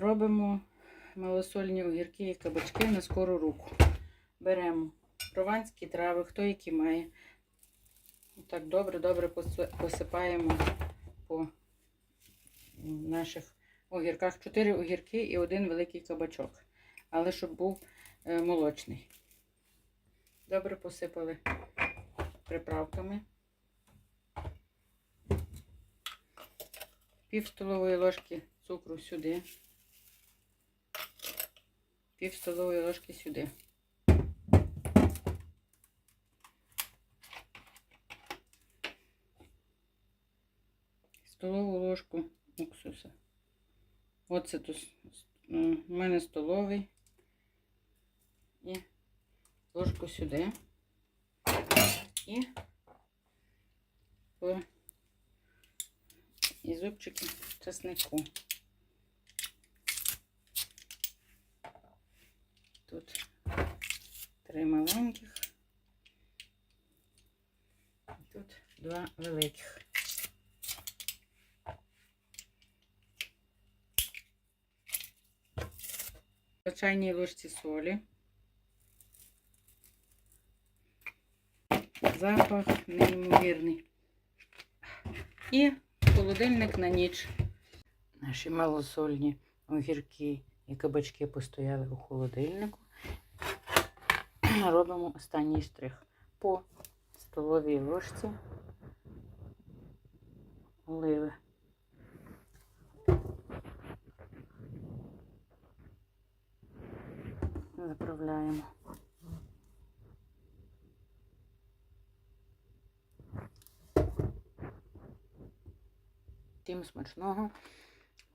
Робимо малосольні огірки і кабачки на скору руку. Беремо прованські трави, хто які має. Так добре-добре посипаємо по наших огірках. Чотири огірки і один великий кабачок. Але щоб був е, молочний. Добре посипали приправками. Пів столової ложки цукру сюди. Пів столової ложки сюди. Столову ложку уксуса. Оце тут у мене столовий. І ложку сюди. І і зубчики чеснику. Тут три маленьких. І тут два великих. По чайній ложці солі. Запах неймовірний. І холодильник на ніч. Наші малосольні огірки і кабачки постояли у холодильнику. Робимо останній штрих по столовій ложці оливи. Заправляємо. Всім смачного.